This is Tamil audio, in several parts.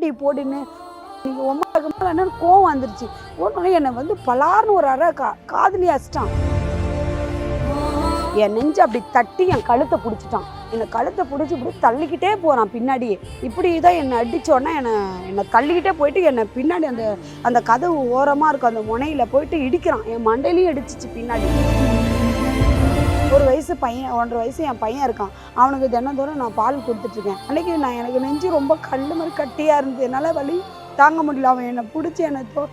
இப்படி போடின்னு. நீங்கள் ஒம்பது என்ன கோவம் வந்துருச்சு. உடனே என்னை வந்து பலார்னு ஒரு அற கா காதலி அசிட்டான் என் நெஞ்சு அப்படி தட்டி என் கழுத்தை பிடிச்சிட்டான். என்னை கழுத்தை பிடிச்சி இப்படி தள்ளிக்கிட்டே போகிறான் பின்னாடியே. இப்படி தான் என்னை அடித்தோடனே என்னை என்னை தள்ளிக்கிட்டே போயிட்டு என்னை பின்னாடி அந்த அந்த கதவு ஓரமாக இருக்கும் அந்த முனையில் போயிட்டு இடிக்கிறான். என் மண்டையிலையும் இடிச்சிச்சு பின்னாடி. ஒரு வயசு பையன் ஒன்றரை வயசு என் பையன் இருக்கான். அவனுக்கு தினந்தோறும் நான் பால் கொடுத்துட்ருக்கேன். அன்றைக்கி நான் எனக்கு நெஞ்சு ரொம்ப கல் மாதிரி கட்டியாக இருந்தது. என்னால் வலி தாங்க முடியல. அவன் என்னை பிடிச்சி என்னை தோ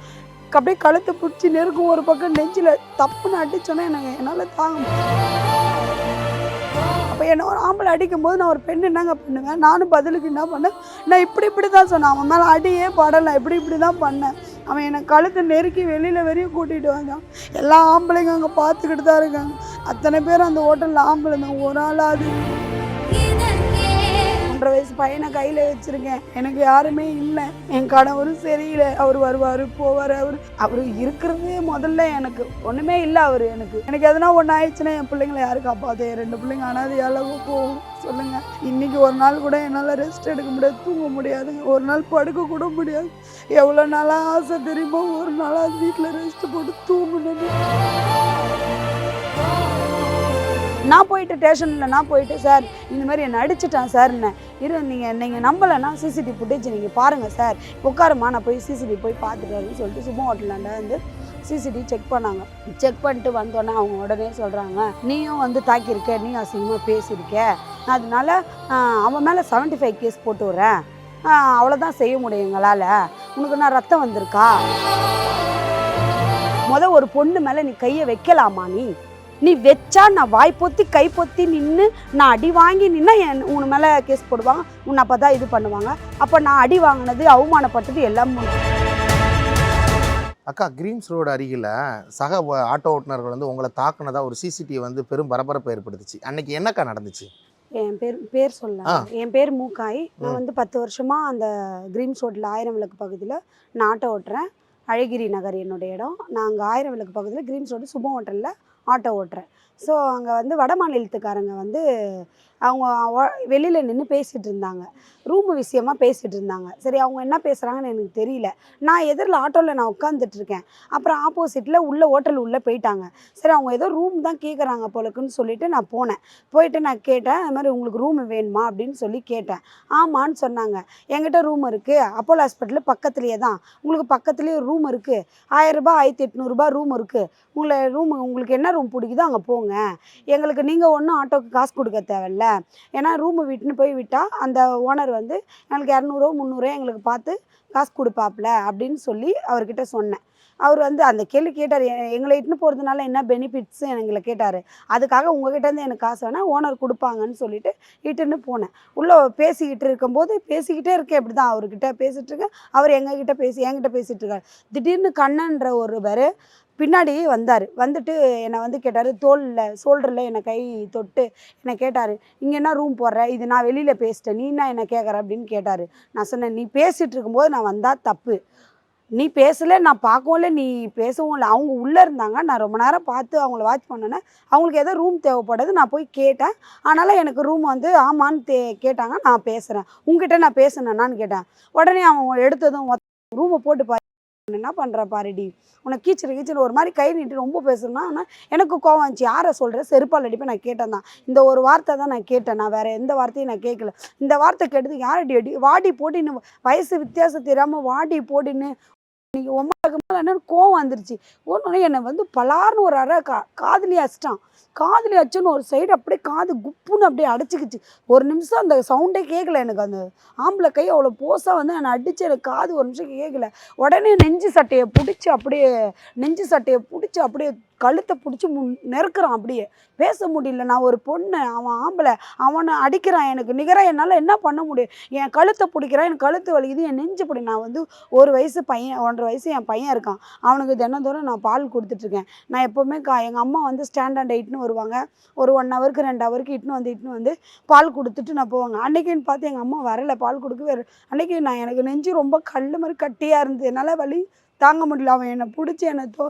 அப்படியே கழுத்தை பிடிச்சி நெருக்கும் ஒரு பக்கம் நெஞ்சில் தப்புன்னு அடிச்சோன்னா எனக்கு என்னால் தாங்க முடியல. அப்போ என்ன ஒரு ஆம்பளை அடிக்கும் போது நான் ஒரு பெண் என்னங்க பண்ணுவேன்? நானும் பதிலுக்கு என்ன பண்ணேன்? நான் இப்படி இப்படி தான் சொன்னேன். அவன் மேலே அடியே படலை. இப்படி இப்படி தான் பண்ணேன். அவன் என்னை கழுத்தை நெருக்கி வெளியில் வரையும் கூட்டிகிட்டு வந்தான். எல்லா ஆம்பளைங்க அங்கே பார்த்துக்கிட்டு தான் இருக்காங்க. அத்தனை பேர் அந்த ஹோட்டலில் ஆம்பளை தான். ஒரு ஆளாது ஒன்றரை வயசு பையனை கையில் வச்சுருக்கேன். எனக்கு யாருமே இல்லை. என் கணவரும் சரியில்லை. அவர் வருவார் போவார் அவர். அவர் இருக்கிறதே முதல்ல எனக்கு. ஒன்றுமே இல்லை அவர் எனக்கு. எனக்கு எதனா ஒன்று ஆயிடுச்சுன்னா என் பிள்ளைங்களை யாரு காப்பாற்று ரெண்டு பிள்ளைங்க அனாதையாலவோ போகும். சொல்லுங்கள் இன்றைக்கி ஒரு நாள் கூட என்னால் ரெஸ்ட் எடுக்க முடியாது தூங்க முடியாது. ஒரு நாள் படுக்க கூட முடியாது. எவ்வளோ நாளாக ஆசை தெரியுமோ? ஒரு நாளாக வீட்டில் ரெஸ்ட் போட்டு தூங்கினது நான் போயிட்டு ஸ்டேஷனில் நான் போயிட்டு சார் இந்த மாதிரி என்னை அடிச்சிட்டான் சார்ன்னு இரு நீங்கள் நீங்கள் நம்பலைன்னா சிசிடிவி ஃபுட்டேஜ் நீங்கள் பாருங்கள் சார். உட்காருமா நான் போய் சிசிடிவி போய் பார்த்துட்டு வரேன்னு சொல்லிட்டு சும்மா ஹோட்டலாண்ட வந்து சிசிடிவி செக் பண்ணாங்க. செக் பண்ணிட்டு வந்தோடனே அவங்க உடனே சொல்கிறாங்க நீயும் வந்து தாக்கியிருக்க நீ அசிங்கமாக பேசியிருக்க. அதனால அவன் மேலே 75 ஃபைவ் கேஸ் போட்டு விட்றேன். அவ்வளோதான் செய்ய முடியும் எங்களால். உனக்கு நான் ரத்தம் வந்திருக்கா? முத ஒரு பொண்ணு மேலே நீ கையை வைக்கலாமா நீ? நீ வச்சா நான் வாய் பொத்தி கை பொத்தி நின்று நான் அடி வாங்கி நின்னா என் உன் மேலே கேஸ் போடுவாங்க. உன்னை அப்போ தான் இது பண்ணுவாங்க. அப்போ நான் அடி வாங்கினது அவமானப்பட்டது எல்லாம் அக்கா கிரீன்ஸ் ரோடு அருகில் சக ஆட்டோ ஓட்டுநர்கள் வந்து உங்களை தாக்குனதா ஒரு சிசிடிவி வந்து பெரும் பரபரப்பை ஏற்படுத்துச்சு. அன்னைக்கு என்னக்கா நடந்துச்சு? என் பேர் பேர். சொல்லலாம். என் பேர் மூக்காய். நான். வந்து பத்து வருஷமா அந்த கிரீம்ஸ் ரோட்டில் ஆயிரம் விளக்கு பகுதியில் நான் ஆட்டோ ஓட்டுறேன். அழகிரி நகர் என்னுடைய இடம். நான் அங்கே ஆயிரம் விளக்கு பகுதியில் கிரீம்ஸ் ரோடு சுபம் ஹோட்டலில் ஆட்டோ ஓட்டுறேன். ஸோ அங்கே வந்து வட மாநிலத்துக்காரங்க வந்து அவங்க வெளியில் நின்று பேசிகிட்டு இருந்தாங்க. ரூம் விஷயமா பேசிகிட்டு இருந்தாங்க. சரி அவங்க என்ன பேசுகிறாங்கன்னு எனக்கு தெரியல. நான் எதிரில் ஆட்டோவில் நான் உட்காந்துட்டு இருக்கேன். அப்புறம் ஆப்போசிட்டில் உள்ளே ஹோட்டல் உள்ளே போயிட்டாங்க. சரி அவங்க ஏதோ ரூம் தான் கேட்குறாங்க போலக்குன்னு சொல்லிட்டு நான் போனேன். போயிட்டு நான் கேட்டேன் அது மாதிரி உங்களுக்கு ரூம் வேணுமா? அப்படின்னு சொல்லி கேட்டேன். ஆமான்னு சொன்னாங்க. என்கிட்ட ரூம் இருக்குது அப்போலோ ஹாஸ்பிட்டலு பக்கத்துலேயே தான். உங்களுக்கு பக்கத்துலேயே ரூம் இருக்குது ஆயிரரூபா ஆயிரத்தி எட்நூறுபா ரூம் இருக்குது உங்களை ரூம் உங்களுக்கு என்ன ரூம் பிடிக்குதோ அங்கே போங்க. எங்களுக்கு நீங்கள் ஒன்றும் ஆட்டோக்கு காசு கொடுக்க தேவையில்ல. ஏன்னா ரூமு விட்டுன்னு போய் விட்டால் அந்த ஓனர் வந்து எங்களுக்கு இரநூறுவா முந்நூறுவா எங்களுக்கு பார்த்து காசு கொடுப்பாப்ல அப்படின்னு சொல்லி அவர்கிட்ட சொன்னேன். அவர் வந்து அந்த கேள்வி கேட்டார். எங்களை இட்டுன்னு போகிறதுனால என்ன பெனிஃபிட்ஸ் எங்களை கேட்டார். அதுக்காக உங்ககிட்டருந்து எனக்கு காசு வேணால் ஓனர் கொடுப்பாங்கன்னு சொல்லிட்டு இட்டுன்னு போனேன். உள்ளே பேசிக்கிட்டு இருக்கும்போது பேசிக்கிட்டே இருக்கேன். இப்படி தான் அவர்கிட்ட பேசிகிட்டு இருக்கேன். அவர் எங்ககிட்ட பேசி என்கிட்ட பேசிகிட்டு இருக்கார். திடீர்னு கண்ணன்ற ஒருவர் பின்னாடி வந்தார். வந்துட்டு என்னை வந்து கேட்டார் தோலில் ஷோல்டரில் என்னை கை தொட்டு என்னை கேட்டார் இங்கே என்ன ரூம் போடுற? இது நான் வெளியில் பேசிட்டேன். நீ என்ன என்ன கேட்குற அப்படின்னு கேட்டார். நான் சொன்னேன் நீ பேசிகிட்டு இருக்கும்போது நான் வந்தால் தப்பு. நீ பேசலை நான் பார்க்கவும் இல்லை நீ பேசவும் இல்லை. அவங்க உள்ளே இருந்தாங்க. நான் ரொம்ப நேரம் பார்த்து அவங்கள வாட்ச் பண்ணேன் அவங்களுக்கு ஏதோ ரூம் தேவைப்படுது நான் போய் கேட்டேன். அதனால் எனக்கு ரூம் வந்து ஆமான்னு தே கேட்டாங்க. நான் பேசுகிறேன் உங்ககிட்ட நான் பேசுனேன்னான்னு கேட்டேன். உடனே அவன் எடுத்ததும் ரூமை போட்டு பாரு என்ன பண்ணுற பாருடி? உனக்கு கீச்சல் கீச்சல் ஒரு மாதிரி கை நீட்டு ரொம்ப பேசுனா எனக்கு கோவம் வந்துச்சு. யாரை சொல்கிற செருப்பால் அடிப்பேன் நான் கேட்டேன் தான். இந்த ஒரு வார்த்தை தான் நான் கேட்டேன். நான் வேறு எந்த வார்த்தையும் நான் கேட்கல. இந்த வார்த்தை கேட்டது யாரடி அடி? வாடி போட்டின்னு வயசு வித்தியாசம் தெரியாமல் வாடி போடின்னு நீங்கள் மேலே என்ன கோவம் வந்துருச்சு. ஒன்று என்னை வந்து பலார்னு ஒரு அற கா காதுலயே அடிச்சிட்டான். காதலி அச்சுன்னு ஒரு சைடு அப்படியே காது குப்புன்னு அப்படியே அடைச்சிக்கிச்சு. ஒரு நிமிஷம் அந்த சவுண்டே கேட்கல எனக்கு. அந்த ஆம்பளை கை அவ்வளோ போஸாக வந்து என்னை அடிச்சு எனக்கு காது ஒரு நிமிஷம் கேட்கல உடனே நெஞ்சு சட்டையை பிடிச்சி அப்படியே நெஞ்சு சட்டையை பிடிச்சி அப்படியே கழுத்தை பிடிச்சி முன் நெருக்கிறான் அப்படியே. பேச முடியல. நான் ஒரு பொண்ணு அவன் ஆம்பளை அவனை அடிக்கிறான் எனக்கு. நிகராக என்னால் என்ன பண்ண முடியும்? என் கழுத்தை பிடிக்கிறான் என் கழுத்து வலிக்குது என் நெஞ்சு பிடி நான் வந்து ஒரு வயசு பையன் ஒன்றரை வயசு என் பையன் இருக்கான். அவனுக்கு தினந்தோறும் நான் பால் கொடுத்துட்ருக்கேன் நான் எப்போவுமே கா எங்கள் அம்மா வந்து ஸ்டாண்டர்ட் இட்டுன்னு வருவாங்க. ஒரு ஒன் ஹவருக்கு ரெண்டு ஹவருக்கு இட்டுன்னு வந்து இட்டுன்னு வந்து பால் கொடுத்துட்டு நான் போவாங்க. அன்னைக்குன்னு பார்த்து எங்கள் அம்மா வரல. பால் கொடுக்கவே அன்னைக்கு நான் எனக்கு நெஞ்சு ரொம்ப கல் மாதிரி கட்டியாக இருந்தது. என்னால் வலி தாங்க முடியல. அவன் என்னை பிடிச்சி என்னை தோ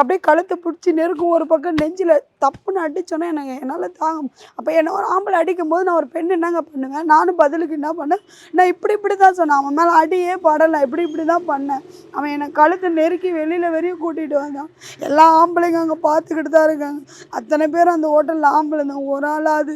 அப்படியே கழுத்தை பிடிச்சி நெருக்கும் ஒரு பக்கம் நெஞ்சில் தப்புன்னு அடிச்சோன்னே எனக்கு என்னால் தாங்க அப்போ என்ன ஒரு ஆம்பளை அடிக்கும் போது நான் ஒரு பெண் என்னங்க பண்ணுவேன்? நானும் பதிலுக்கு என்ன பண்ணேன்? நான் இப்படி இப்படி தான் சொன்னேன். அவன் மேலே அடியே படலை. இப்படி இப்படி தான் பண்ணேன். அவன் என்னை கழுத்தை நெருக்கி வெளியில் வரையும் கூட்டிகிட்டு வந்தான். எல்லா ஆம்பளைங்க அங்கே பார்த்துக்கிட்டு தான் இருக்காங்க. அத்தனை பேர் அந்த ஹோட்டலில் ஆம்பளை தான் ஒரு ஆளாவது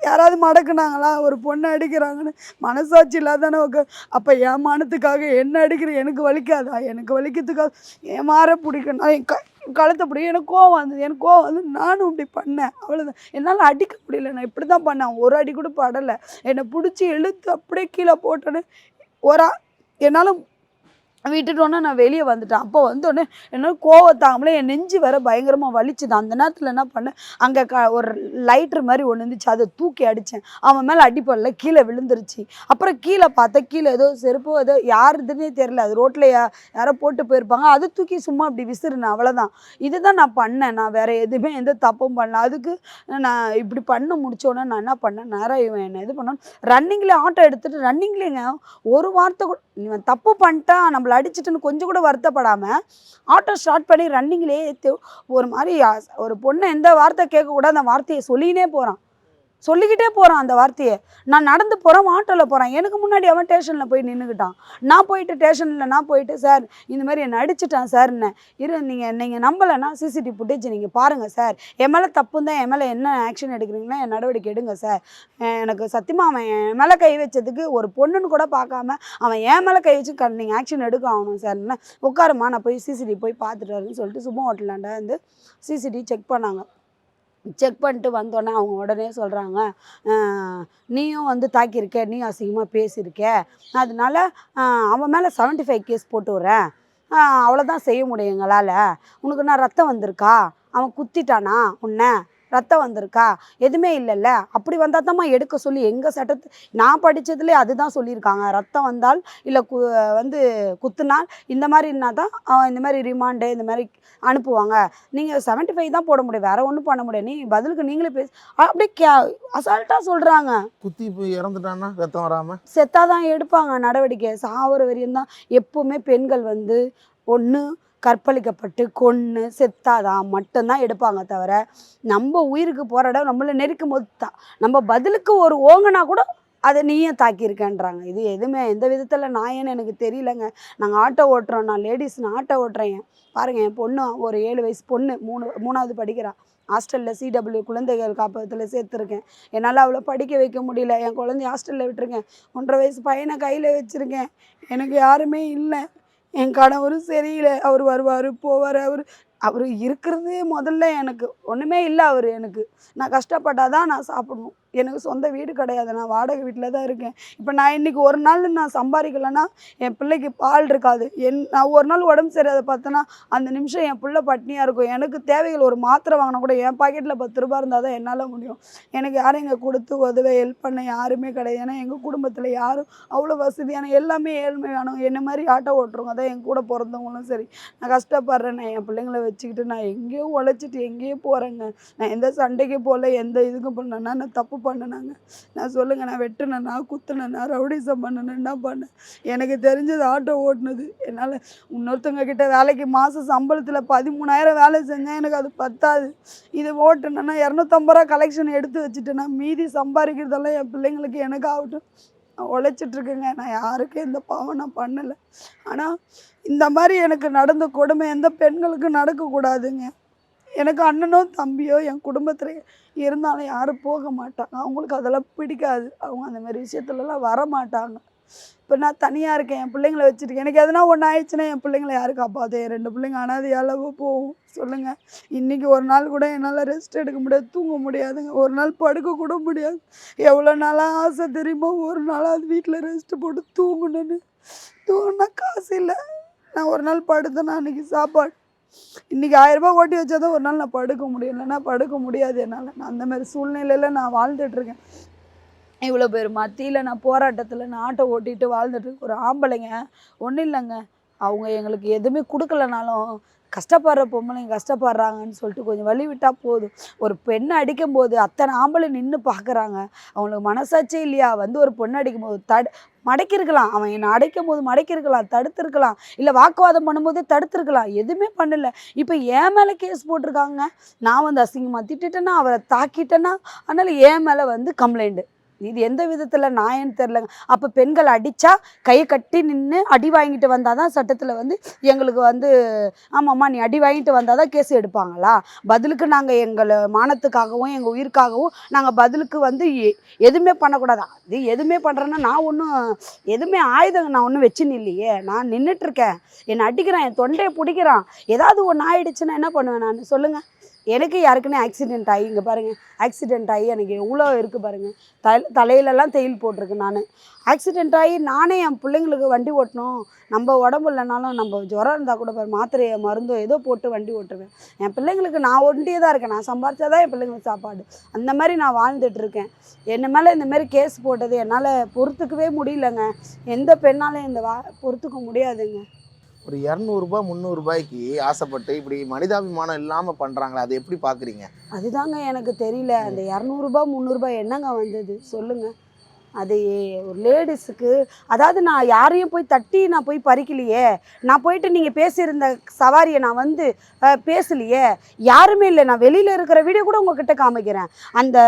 யாராவது மடக்குனாங்களா? ஒரு பொண்ணை அடிக்கிறாங்கன்னு மனசாட்சி இல்லாதானே உக்க அப்போ என் மானத்துக்காக என்ன அடிக்கிற? எனக்கு வலிக்காதா? எனக்கு வலிக்கிறதுக்காக என் மாற பிடிக்கணும். என் க கழுத்தை பிடிக்கும் எனக்கு கோவம் வந்தது. எனக்கு கோவம் வந்து நானும் இப்படி பண்ணேன். அவ்வளோதான் என்னால் அடிக்க முடியல. நான் இப்படி தான் பண்ணேன். ஒரு அடி கூட படலை. என்னை பிடிச்சி இழுத்து அப்படியே கீழே போட்டோன்னு ஒரு என்னால் விட்டுட்டோன்னே நான் வெளியே வந்துட்டேன். அப்போ வந்தோடனே என்ன கோவத்தாமலே என் நெஞ்சு வேற பயங்கரமாக வலிச்சுது. அந்த நேரத்தில் என்ன பண்ணேன்? அங்கே க ஒரு லைட்ரு மாதிரி ஒன்று இருந்துச்சு. அதை தூக்கி அடித்தேன் அவன் மேலே அடிப்படல. கீழே விழுந்துருச்சு. அப்புறம் கீழே பார்த்தா கீழே ஏதோ செருப்பு ஏதோ யாருதுன்னே தெரியல. அது ரோட்டில் யா யாரோ போட்டு போயிருப்பாங்க. அதை தூக்கி சும்மா அப்படி விசிறுனேன். அவ்வளோதான் இதுதான் நான் பண்ணேன். நான் வேறு எதுவுமே எந்த தப்பும் பண்ணல. அதுக்கு நான் இப்படி பண்ண முடிச்சோடனே நான் என்ன பண்ணேன்? நேரம் இவன் என்ன இது பண்ணான். ரன்னிங்லேயே ஆட்டோ எடுத்துகிட்டு ரன்னிங்லேங்க ஒரு வார்த்தை கூட இவன் தப்பு பண்ணிட்டான் நம்மளை அடிச்சிட்டுன்னு கொஞ்சம் கூட வருத்தப்படாமல் ஆட்டோ ஸ்டார்ட் பண்ணி ரன்னிங்லேயே ஒரு மாதிரி ஒரு பொண்ணை எந்த வார்த்தை கேட்கக்கூடாது அந்த வார்த்தையை சொல்லினே போகிறான் சொல்லிக்கிட்டே போகிறான் அந்த வார்த்தையை. நான் நடந்து போகிறேன் ஆட்டோவில் போகிறேன் எனக்கு முன்னாடி அவன் ஸ்டேஷனில் போய் நின்றுக்கிட்டான் நான் போயிட்டு ஸ்டேஷனில் நான் போயிட்டு சார் இந்த மாதிரி என்னை அடிச்சிட்டான் சார்ன்னு இரு நீங்கள் நீங்கள் நம்பலைன்னா சிசிடிவி ஃபுட்டேஜ் நீங்கள் பாருங்கள் சார். என் மேலே தப்பு தான் என் மேலே என்ன ஆக்ஷன் எடுக்கிறீங்களோ என் நடவடிக்கை எடுங்க சார். எனக்கு சத்தியமாக அவன் என் மேலே கை வச்சதுக்கு ஒரு பொண்ணுன்னு கூட பார்க்காம அவன் என் மேலே கை வச்சு க நீங்கள் ஆக்ஷன் எடுக்க ஆகணும் சார் என்ன? உட்காருமா நான் போய் சிசிடிவி போய் பார்த்துட்டு வரேன்னு சொல்லிட்டு சும்மா ஹோட்டலாண்டா வந்து சிசிடிவி செக் பண்ணாங்க. செக் பண்ணிட்டு வந்தோடனே அவங்க உடனே சொல்கிறாங்க நீயும் வந்து தாக்கியிருக்க நீ அசிங்கமாக பேசியிருக்க. அதனால அவன் மேலே 75 ஃபைவ் கேஸ் போட்டு விட்றேன் அவ்வளோதான் செய்ய முடியும் எங்களால். உனக்கு நான் ரத்தம் வந்திருக்கா? அவன் குத்திட்டானா உன்னை? ரத்தம் வந்திருக்கா? எதுவுமே இல்லைல்ல. அப்படி வந்தால் தாம்மா எடுக்க சொல்லி எங்கள் சட்டத்து நான் படித்ததுலேயே அதுதான் சொல்லியிருக்காங்க. ரத்தம் வந்தால் இல்லை கு வந்து குத்துனால் இந்த மாதிரினா தான் இந்த மாதிரி ரிமாண்டு இந்த மாதிரி அனுப்புவாங்க. நீங்கள் 75 ஃபைவ் தான் போட முடியும். வேற ஒன்றும் பண்ண முடியாது. நீ பதிலுக்கு நீங்களே பேச. அப்படியே கே அசால்ட்டாக சொல்கிறாங்க குத்தி போய் இறந்துட்டான்னா ரத்தம் வராமல் செத்தாதான் எடுப்பாங்க. நடவடிக்கை. சாவர வரையும் தான் எப்போவுமே பெண்கள் வந்து ஒன்று கற்பழிக்கப்பட்டு கொன்று செத்தாதான் மட்டும்தான் எடுப்பாங்க தவிர நம்ம உயிருக்கு போராட நம்மளை நெருக்கும் போது தான். நம்ம பதிலுக்கு ஒரு ஓங்கனா கூட அதை நீயும் தாக்கியிருக்கேன்றாங்க. இது எதுவுமே எந்த விதத்தில் நான் ஏன்னு எனக்கு தெரியலங்க. நாங்கள் ஆட்டோ ஓட்டுறோம் நான் லேடிஸ் நான் ஆட்டோ ஓட்டுறேன். பாருங்கள் என் பொண்ணு ஒரு ஏழு வயசு பொண்ணு மூணு மூணாவது படிக்கிறா. ஹாஸ்டலில் சிடபிள்யூ குழந்தைகள் காப்பகத்தில் சேர்த்துருக்கேன். என்னால் அவளை படிக்க வைக்க முடியல. என் குழந்தைய ஹாஸ்டலில் விட்டுருக்கேன். ஒன்றரை வயசு பையனை கையில் வச்சுருக்கேன். எனக்கு யாருமே இல்லை. என் கணவரும் சரியில்லை அவர் வருவார் போவார் அவர் அவர் இருக்கிறதே முதல்ல எனக்கு. ஒன்றுமே இல்லை அவர் எனக்கு. நான் கஷ்டப்பட்டால் தான் நான் சாப்பிடுவோம் எனக்கு சொந்த வீடு கிடையாது. நான் வாடகை வீட்டில் தான் இருக்கேன். இப்போ நான் இன்றைக்கி ஒரு நாள் நான் சம்பாதிக்கலைன்னா என் பிள்ளைக்கு பால் இருக்காது. என் நான் ஒரு நாள் உடம்பு சரியாத பார்த்தேன்னா அந்த நிமிஷம் என் பிள்ளை பட்னியாக இருக்கும். எனக்கு தேவைகள் ஒரு மாத்திரை வாங்கினா கூட என் பாக்கெட்டில் பத்து ரூபா இருந்தால் தான் என்னால் முடியும். எனக்கு யாரும் இங்கே கொடுத்து உதவ ஹெல்ப் பண்ண யாருமே கிடையாது. ஏன்னா எங்கள் குடும்பத்தில் யாரும் அவ்வளோ வசதியான எல்லாமே ஏழ்மையானவங்க என்ன மாதிரி ஆட்டோ ஓட்டுறவங்க தான் என் கூட பிறந்தவங்களும் சரி. நான் கஷ்டப்படுறேன். நான் என் பிள்ளைங்கள வச்சுக்கிட்டு நான் எங்கேயோ உழைச்சிட்டு எங்கேயோ போகிறேங்க நான் எந்த சண்டைக்கு போகல எந்த இதுக்கும் பண்ணேன்னா நான் தப்பு பண்ணினாங்க. நான் சொல்லுங்கள் நான் வெட்டினேன்னா குத்துனேன்னா ரவுடிசம் பண்ணினேன் என்ன பண்ணேன். எனக்கு தெரிஞ்சது ஆட்டோ ஓட்டினது. என்னால் இன்னொருத்தவங்க கிட்ட வேலைக்கு மாதம் சம்பளத்தில் பதிமூணாயிரம் வேலை செஞ்சேன் எனக்கு அது பத்தாது. இது ஓட்டுனேன்னா இரநூத்தம்பது ரூபா கலெக்ஷன் எடுத்து வச்சுட்டேன்னா மீதி சம்பாதிக்கிறதெல்லாம் என் பிள்ளைங்களுக்கு எனக்கு ஆகட்டும். நான் உழைச்சிட்ருக்கேங்க நான் யாருக்கும் எந்த பாவம் நான் பண்ணலை. ஆனால் இந்த மாதிரி எனக்கு நடந்த கொடுமை எந்த பெண்களுக்கும் நடக்கக்கூடாதுங்க. எனக்கு அண்ணனோ தம்பியோ என் குடும்பத்தில் இருந்தாலும் யாரும் போக மாட்டாங்க. அவங்களுக்கு அதெல்லாம் பிடிக்காது. அவங்க அந்த மாதிரி விஷயத்துலலாம் வர மாட்டாங்க இப்போ நான் தனியாக இருக்கேன். என் பிள்ளைங்கள வச்சுருக்கேன். எனக்கு எதனா ஒன்று ஆயிடுச்சுன்னா என் பிள்ளைங்கள யாரு காப்பாற்று என் ரெண்டு பிள்ளைங்க அனாதையாலவோ போகும். சொல்லுங்கள் இன்றைக்கி ஒரு நாள் கூட என்னால் ரெஸ்ட் எடுக்க முடியாது. தூங்க முடியாதுங்க. ஒரு நாள் படுக்க கூட முடியாது. எவ்வளோ நாளாக ஆசை தெரியுமா ஒரு நாளாவது வீட்டில் ரெஸ்ட் போட்டு தூங்கணும்னு. தூங்கினா காசு இல்லை. நான் ஒரு நாள் படுத்தேன்னா அன்றைக்கி சாப்பாடு இன்றைக்கி ஆயிரரூபா ஓட்டி வச்சா தான் ஒரு நாள் நான் படுக்க முடியும். இல்லைன்னா படுக்க முடியாது என்னால். நான் அந்த மாதிரி சூழ்நிலையில் நான் வாழ்ந்துட்டுருக்கேன். இவ்வளோ பேர் மத்தியில் நான் போராட்டத்தில் நான் ஆட்டோ ஓட்டிட்டு வாழ்ந்துட்டு ஒரு ஆம்பளைங்க. ஒன்றும் இல்லைங்க. அவங்க எங்களுக்கு எதுவுமே கொடுக்கலனாலும் கஷ்டப்படுற பொம்பளைங்க கஷ்டப்படுறாங்கன்னு சொல்லிட்டு கொஞ்சம் வழி விட்டால் போதும். ஒரு பெண்ணை அடிக்கும் போது அத்தனை ஆம்பளை நின்று பார்க்குறாங்க. அவங்களுக்கு மனசாட்சி இல்லையா? வந்து ஒரு பொண்ணை அடிக்கும் போது தடு மடக்கியிருக்கலாம். அவன் என்னை அடைக்கும் போது மடக்கியிருக்கலாம் தடுத்திருக்கலாம். இல்லை வாக்குவாதம் பண்ணும்போதே தடுத்துருக்கலாம். எதுவுமே பண்ணல. இப்போ என் மேலே கேஸ் போட்டிருக்காங்க. நான் வந்து அசிங்கமாக திட்டேன்னா அவரை தாக்கிட்டேன்னா அதனால் என் மேலே வந்து கம்ப்ளைண்ட்டு இது எந்த விதத்தில் நாயன்னு தெரிலங்க அப்போ பெண்கள் அடித்தா கையை கட்டி நின்று அடி வாங்கிட்டு வந்தால் தான் சட்டத்தில் வந்து எங்களுக்கு வந்து ஆமாம்மா நீ அடி வாங்கிட்டு வந்தால் தான் கேஸ் எடுப்பாங்களா? பதிலுக்கு நாங்கள் எங்களை மானத்துக்காகவும் எங்கள் உயிருக்காகவும் நாங்கள் பதிலுக்கு வந்து எ- எதுவுமே பண்ணக்கூடாது. அது எதுவுமே பண்ணுறேன்னா நான் ஒன்றும் எதுவுமே ஆயுதங்க நான் ஒன்றும் வச்சுன்னு இல்லையே. நான் நின்றுட்டுருக்கேன் என்னை அடிக்கிறான் என் தொண்டையை பிடிக்கிறான். ஏதாவது ஒன்று ஆயிடுச்சுன்னா என்ன பண்ணுவேன் நான்? சொல்லுங்கள் எனக்கு யாருக்குன்னு ஆக்சிடென்ட் ஆகி இங்கே பாருங்கள் ஆக்சிடென்ட் ஆகி எனக்கு எவ்வளோ இருக்குது பாருங்கள் தலை தலையிலலாம் தையல் போட்டிருக்கு நான். ஆக்சிடென்ட் ஆகி நானே என் பிள்ளைங்களுக்கு வண்டி ஓட்டணும். நம்ம உடம்பு இல்லைனாலும் நம்ம ஜுரம் இருந்தால் கூட பாரு மாத்திரையை மருந்தோ ஏதோ போட்டு வண்டி ஓட்டுருவேன் என் பிள்ளைங்களுக்கு நான் ஒண்டியே தான் இருக்கேன். நான் சம்பாரிச்சாதான் என் பிள்ளைங்களுக்கு சாப்பாடு. அந்த மாதிரி நான் வாழ்ந்துட்டுருக்கேன் என்ன மேலே இந்தமாரி கேஸ் போட்டது என்னால் பொறுத்துக்கவே முடியலங்க. எந்த பெண்ணாலும் இந்த வா பொறுத்துக்க முடியாதுங்க. ஒரு இரநூறுபா முந்நூறுபாய்க்கு ஆசைப்பட்டு இப்படி மனிதாபிமானம் இல்லாமல் பண்ணுறாங்களே அதை எப்படி பார்க்குறீங்க அதுதாங்க எனக்கு தெரியல. அந்த இரநூறுபா முந்நூறுபா என்னங்க வந்தது? சொல்லுங்கள் அது ஒரு லேடிஸுக்கு அதாவது நான் யாரையும் போய் தட்டி நான் போய் பறிக்கலையே. நான் போயிட்டு நீங்கள் பேசியிருந்த சவாரியை நான் வந்து பேசலையே. யாருமே இல்லை. நான் வெளியில் இருக்கிற வீடியோ கூட உங்ககிட்ட காமிக்கிறேன். அந்த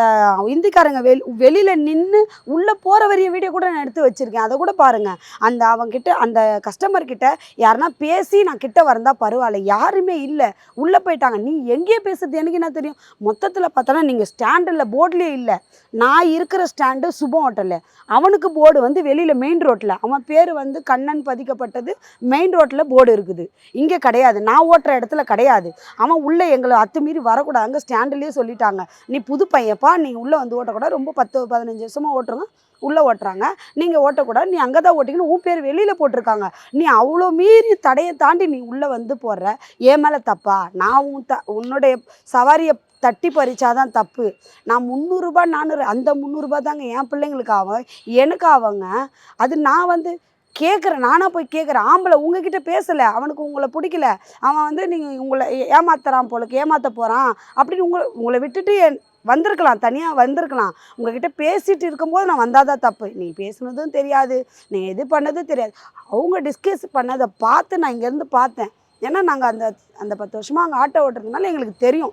இந்திக்காரங்க வெளி வெளியில் நின்று உள்ளே போகிற வரைய வீடியோ கூட நான் எடுத்து வச்சுருக்கேன். அதை கூட பாருங்கள் அந்த அவங்கக்கிட்ட அந்த கஸ்டமர் கிட்ட யாருன்னா பேசி நான் கிட்ட வரந்தால் பரவாயில்ல. யாருமே இல்லை. உள்ளே போயிட்டாங்க. நீ எங்கேயே பேசுறது? எனக்கு என்ன தெரியும்? மொத்தத்தில் பார்த்தோன்னா நீங்கள் ஸ்டாண்டில் போர்ட்லேயே இல்லை. நான் இருக்கிற ஸ்டாண்டு சுபம் ஹோட்டலில் அவனுக்கு போர்டு வந்து வெளியில் மெயின் ரோட்டில் அவன் பேர் வந்து கண்ணன் பதிக்கப்பட்டது மெயின் ரோட்டில் போர்டு இருக்குது. இங்கே கிடையாது. நான் ஓட்டுற இடத்துல கிடையாது. அவன் உள்ளே எங்களை அத்துமீறி வரக்கூடாது அங்கே ஸ்டாண்டுலேயே சொல்லிட்டாங்க. நீ புது பையப்பா நீ உள்ளே வந்து ஓட்டக்கூடாது. ரொம்ப பத்து பதினஞ்சு வருஷமாக ஓட்டுறவங்க உள்ளே ஓட்டுறாங்க. நீங்கள் ஓட்டக்கூடாது. நீ அங்கே தான் ஓட்டிங்கன்னு உன் பேர் வெளியில் போட்டிருக்காங்க. நீ அவ்வளோ மீறி தடையை தாண்டி நீ உள்ளே வந்து போடுற. ஏன் மேலே தப்பா? நான் உன் த உன்னுடைய சவாரியை தட்டி பறிச்சாதான் தப்பு. நான் முந்நூறுரூபா நானூறு அந்த முந்நூறுரூபா தாங்க என் பிள்ளைங்களுக்கு ஆகும் எனக்கு ஆவங்க. அது நான் வந்து கேட்குறேன் நானாக போய் கேட்குறேன் ஆம்பளை உங்ககிட்ட பேசலை. அவனுக்கு உங்களை பிடிக்கல. அவன் வந்து நீங்கள் உங்களை ஏமாத்துறான் போலக்கு ஏமாத்த போகிறான் அப்படின்னு உங்களை உங்களை விட்டுட்டு என்- வந்திருக்கலாம். தனியாக வந்திருக்கலாம். உங்ககிட்ட பேசிட்டு இருக்கும்போது நான் வந்தால் தான் தப்பு. நீ பேசுனதும் தெரியாது. நீ எது பண்ணதும் தெரியாது. அவங்க டிஸ்கஸ் பண்ணதை பார்த்து நான் இங்கேருந்து பார்த்தேன். ஏன்னா நாங்கள் அந்த அந்த பத்து வருஷமாக அங்கே ஆட்டோ ஓட்டுறதுனால எங்களுக்கு தெரியும்.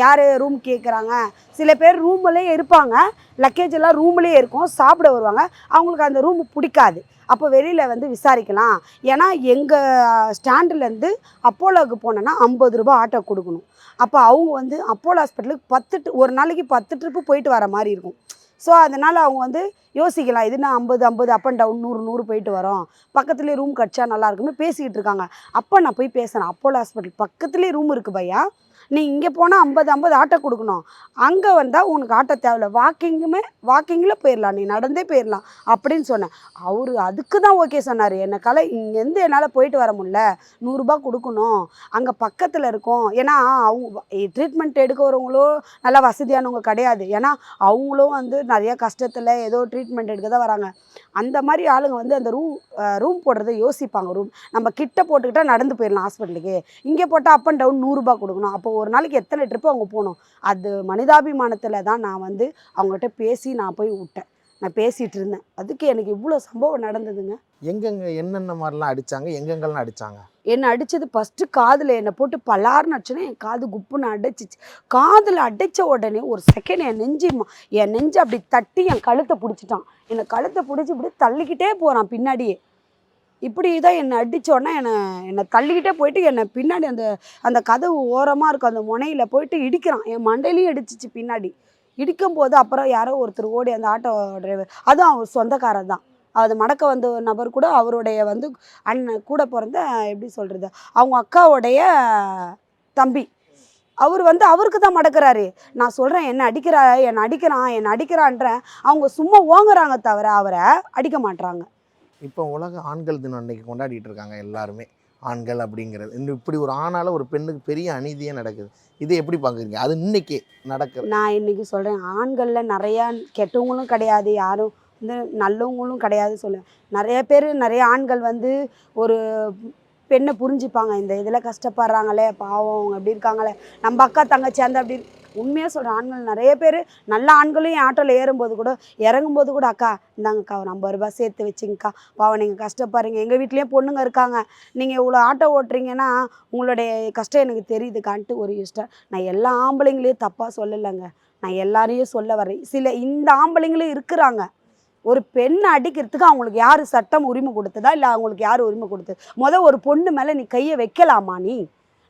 யார் ரூம் கேட்குறாங்க சில பேர் ரூம்லேயே இருப்பாங்க. லக்கேஜ் எல்லாம் ரூம்லேயே இருக்கும். சாப்பிட வருவாங்க. அவங்களுக்கு அந்த ரூம் பிடிக்காது. அப்போ வெளியில் வந்து விசாரிக்கலாம். ஏன்னா எங்கள் ஸ்டாண்டுலேருந்து அப்போலோவுக்கு போனோன்னா ஐம்பது ரூபாய் ஆட்டோ கொடுக்கணும். அப்போ அவங்க வந்து அப்போலோ ஹாஸ்பிட்டலுக்கு பத்து ஒரு நாளைக்கு பத்து ட்ரிப்பு போயிட்டு வர மாதிரி இருக்கும். ஸோ அதனால் அவங்க வந்து யோசிக்கலாம். இது நான் ஐம்பது ஐம்பது அப் அண்ட் டவுன் நூறு நூறு போயிட்டு வரோம். பக்கத்துலேயே ரூம் கிடச்சா நல்லா இருக்குன்னு பேசிக்கிட்டு இருக்காங்க. அப்போ நான் போய் பேசுகிறேன் அப்போலோ ஹாஸ்பிட்டல் பக்கத்துலேயே ரூம் இருக்குது பையா. நீ இங்கே போனால் ஐம்பது ஐம்பது ஆட்டோ கொடுக்கணும். அங்கே வந்தால் உனக்கு ஆட்டோ தேவையில்ல. வாக்கிங்குமே வாக்கிங்கில் போயிடலாம் நீ நடந்தே போயிடலாம் அப்படின்னு சொன்னேன். அவர் அதுக்கு தான் ஓகே சொன்னார் என்னக்கால இங்கேருந்து என்னால் போயிட்டு வர முடியல. நூறுரூபா கொடுக்கணும். அங்கே பக்கத்தில் இருக்கும். ஏன்னா அவங்க ட்ரீட்மெண்ட் எடுக்க வரவங்களும் நல்லா வசதியானவங்க கிடையாது. ஏன்னா அவங்களும் வந்து நிறையா கஷ்டத்தில் ஏதோ ட்ரீட்மெண்ட் எடுக்க தான் வராங்க. அந்த மாதிரி ஆளுங்க வந்து அந்த ரூம் ரூம் போடுறதை யோசிப்பாங்க. ரூம் நம்ம கிட்ட போட்டுக்கிட்டால் நடந்து போயிடலாம் ஹாஸ்பிட்டலுக்கு இங்கே போட்டால் அப் அண்ட் டவுன் நூறுரூபா கொடுக்கணும். அப்போ ஒரு நாளைக்கு எத்தனை ட்ரிப்பு அவங்க போகணும் அது மனிதாபிமானத்தில் தான் நான் வந்து அவங்ககிட்ட பேசி நான் போய் விட்டேன். நான் பேசிகிட்டு இருந்தேன். அதுக்கு எனக்கு இவ்வளோ சம்பவம் நடந்ததுங்க. எங்கெங்க என்னென்ன மாதிரிலாம் அடிச்சாங்க? எங்கெங்கெல்லாம் அடிச்சாங்க? என்னை அடித்தது ஃபஸ்ட்டு காதில் என்னை போட்டு பலார்னு அடிச்சோன்னே என் காது குப்புன்னு அடைச்சிச்சு. காதில் அடைச்ச உடனே ஒரு செகண்ட் என் நெஞ்சு ம- என் நெஞ்சு அப்படி தட்டி என் கழுத்தை பிடிச்சிட்டான். என்னை கழுத்தை பிடிச்சி இப்படி தள்ளிக்கிட்டே போகிறான் பின்னாடியே. இப்படி தான் என்னை அடித்தோடனே என்னை என்னை தள்ளிக்கிட்டே போயிட்டு என்னை பின்னாடி அந்த அந்த கதவு ஓரமாக இருக்கும் அந்த முனையில் போயிட்டு இடிக்கிறான். என் மண்டையிலையும் இடிச்சிச்சு பின்னாடி. இடிக்கும் போது அப்புறம் யாரோ ஒருத்தர் ஓடி அந்த ஆட்டோ டிரைவர் அதுவும் அவர் சொந்தக்காரர் தான். அது மடக்க வந்த நபர் கூட அவருடைய வந்து அண்ணன் கூட பிறந்த எப்படி சொல்கிறது அவங்க அக்காவுடைய தம்பி. அவர் வந்து அவருக்கு தான் மடக்கிறாரு. நான் சொல்கிறேன் என்ன அடிக்கிறா என்னை அடிக்கிறான் என்னை அடிக்கிறான்றேன். அவங்க சும்மா ஓங்குறாங்க தவிர அவரை அடிக்க மாட்றாங்க. இப்போ உலக ஆண்கள் தினம் அன்னைக்கு கொண்டாடிட்டு இருக்காங்க எல்லாருமே. ஆண்கள் அப்படிங்கிறது. இன்னும் இப்படி ஒரு ஆணால ஒரு பெண்ணுக்கு பெரிய அநீதியே நடக்குது. இதை எப்படி பார்க்குறீங்க? அது இன்னைக்கு நடக்குது நான் இன்னைக்கு சொல்கிறேன் ஆண்களில் நிறையா கெட்டவங்களும் கிடையாது யாரும் வந்து நல்லவங்களும் கிடையாது சொல்லுவேன். நிறைய பேர் நிறைய ஆண்கள் வந்து ஒரு பெண்ணை புரிஞ்சுப்பாங்க. இந்த இதில் கஷ்டப்படுறாங்களே பாவம் அவங்க அப்படி இருக்காங்களே. நம்ம அக்கா தங்கச்சி அந்த அப்படி உண்மையாக சொல்கிறேன் ஆண்கள் நிறைய பேர் நல்ல ஆண்களும் என் ஆட்டோவில் ஏறும்போது கூட இறங்கும்போது கூட அக்கா இந்தாங்கக்கா ஒரு ஐம்பது ரூபாய் சேர்த்து வச்சுங்கக்கா. பாவம் நீங்கள் கஷ்டப்படுறீங்க. எங்கள் வீட்லேயும் பொண்ணுங்க இருக்காங்க. நீங்கள் இவ்வளோ ஆட்டோ ஓட்டுறீங்கன்னா உங்களுடைய கஷ்டம் எனக்கு தெரியுதுக்கான்ட்டு ஒரு இஷ்டம் நான் எல்லா ஆம்பளைங்களையும் தப்பாக சொல்லலைங்க. நான் எல்லாரையும் சொல்ல வரேன் சில இந்த ஆம்பளைங்களும் இருக்கிறாங்க. ஒரு பெண்ணை அடிக்கிறதுக்கு அவங்களுக்கு யார் சட்டம் உரிமை கொடுத்ததா? இல்லை அவங்களுக்கு யார் உரிமை கொடுத்தது? முத ஒரு பொண்ணு மேலே நீ கையை வைக்கலாமா நீ?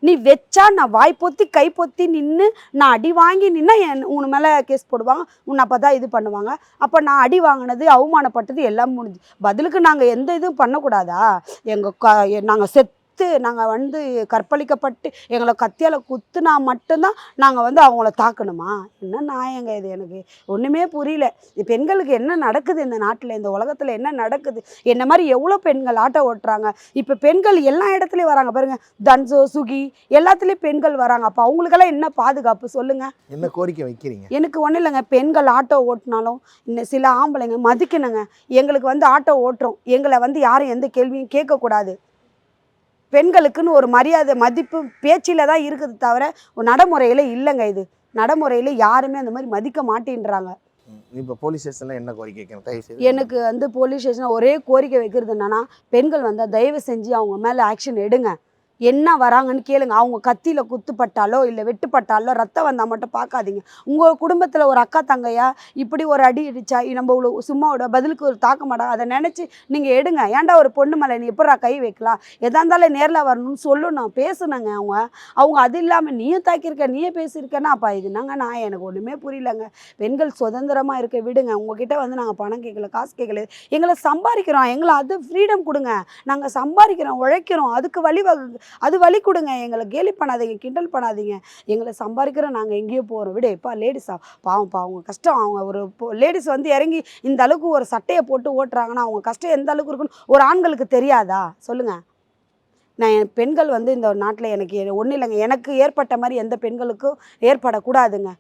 நீ வச்சா நான் வாய் பொத்தி கை பொத்தி நின்று நான் அடி வாங்கி நின்னா என் உன் மேலே கேஸ் போடுவாங்க. உன்னை அப்போ தான் இது பண்ணுவாங்க. அப்போ நான் அடி வாங்கினது அவமானப்பட்டது எல்லாம் முடிஞ்சு. பதிலுக்கு நாங்கள் எந்த இதுவும் பண்ணக்கூடாதா? எங்கள் க நாங்கள் செத் செத்து நாங்கள் வந்து கற்பழிக்கப்பட்டு எங்களை கத்தியால் குத்துனா மட்டும்தான் நாங்கள் வந்து அவங்கள தாக்கணுமா? என்ன நியாயங்க இது எனக்கு? ஒன்றுமே புரியல. இது பெண்களுக்கு என்ன நடக்குது இந்த நாட்டில்? இந்த உலகத்தில் என்ன நடக்குது? என்ன மாதிரி எவ்வளோ பெண்கள் ஆட்டோ ஓட்டுறாங்க? இப்போ பெண்கள் எல்லா இடத்துலையும் வராங்க பாருங்க. தன்சோ சுகி எல்லாத்துலேயும் பெண்கள் வராங்க. அப்போ அவங்களுக்கெல்லாம் என்ன பாதுகாப்பு? சொல்லுங்கள் என்ன கோரிக்கை வைக்கிறீங்க? எனக்கு ஒன்றும் இல்லைங்க. பெண்கள் ஆட்டோ ஓட்டினாலும் இன்னும் சில ஆம்பளைங்க மதிக்கணுங்க. எங்களுக்கு வந்து ஆட்டோ ஓட்டுறோம். எங்களை வந்து யாரும் எந்த கேள்வியும் கேட்கக்கூடாது. பெண்களுக்குன்னு ஒரு மரியாதை மதிப்பு பேச்சில் தான் இருக்குது தவிர நடைமுறையில் இல்லைங்க இது. நடைமுறையில் யாருமே அந்த மாதிரி மதிக்க மாட்டேன்றாங்க. இப்போ போலீஸ் ஸ்டேஷனில் என்ன கோரிக்கை எனக்கு வந்து போலீஸ் ஸ்டேஷனில் ஒரே கோரிக்கை வைக்கிறது என்னன்னா பெண்கள் வந்தால் தயவு செஞ்சு அவங்க மேலே ஆக்ஷன் எடுங்க. என்ன வராங்கன்னு கேளுங்க. அவங்க கத்தியில் குத்துப்பட்டாலோ இல்லை வெட்டுப்பட்டாலோ ரத்தம் வந்தால் மட்டும் பார்க்காதீங்க. உங்கள் குடும்பத்தில் ஒரு அக்கா தங்கையா இப்படி ஒரு அடி இடிச்சா நம்ம இவ்வளோ சும்மாவோட பதிலுக்கு ஒரு தாக்க மாட்டாங்க அதை நினச்சி நீங்கள் எடுங்க. ஏன்டா ஒரு பொண்ணு மேலே நீ எப்படா கை வைக்கலாம்? எதா இருந்தாலும் நேரில் வரணும்னு சொல்லணும் பேசுனங்க அவங்க. அவங்க அது இல்லாமல் நீயும் தாக்கியிருக்க நீயே பேசியிருக்கேன்னா அப்பா இதுனாங்க நான்? எனக்கு ஒன்றுமே புரியலங்க. பெண்கள் சுதந்திரமாக இருக்க விடுங்க. உங்ககிட்ட வந்து நாங்கள் பணம் கேட்கல காசு கேட்கல எங்களை சம்பாதிக்கிறோம். எங்களை அது ஃப்ரீடம் கொடுங்க. நாங்கள் சம்பாதிக்கிறோம் உழைக்கிறோம். அதுக்கு வழிவகு அது வழி கொடுங்க. எங்களை கேலி பண்ணாதீங்க கிண்டல் பண்ணாதீங்க. எங்களை சம்பாதிக்கிறோம் நாங்கள் எங்கேயோ போகிறோம் விட எப்பா லேடிஸா பாவம் பா அவங்க கஷ்டம் அவங்க ஒரு லேடிஸ் வந்து இறங்கி இந்த அளவுக்கு ஒரு சட்டையை போட்டு ஓட்டுறாங்கன்னா அவங்க கஷ்டம் எந்த அளவுக்கு இருக்குன்னு ஒரு ஆண்களுக்கு தெரியாதா? சொல்லுங்கள் நான் என் பெண்கள் வந்து இந்த நாட்டில் எனக்கு ஒன்றும் இல்லைங்க. எனக்கு ஏற்பட்ட மாதிரி எந்த பெண்களுக்கும் ஏற்படக்கூடாதுங்க.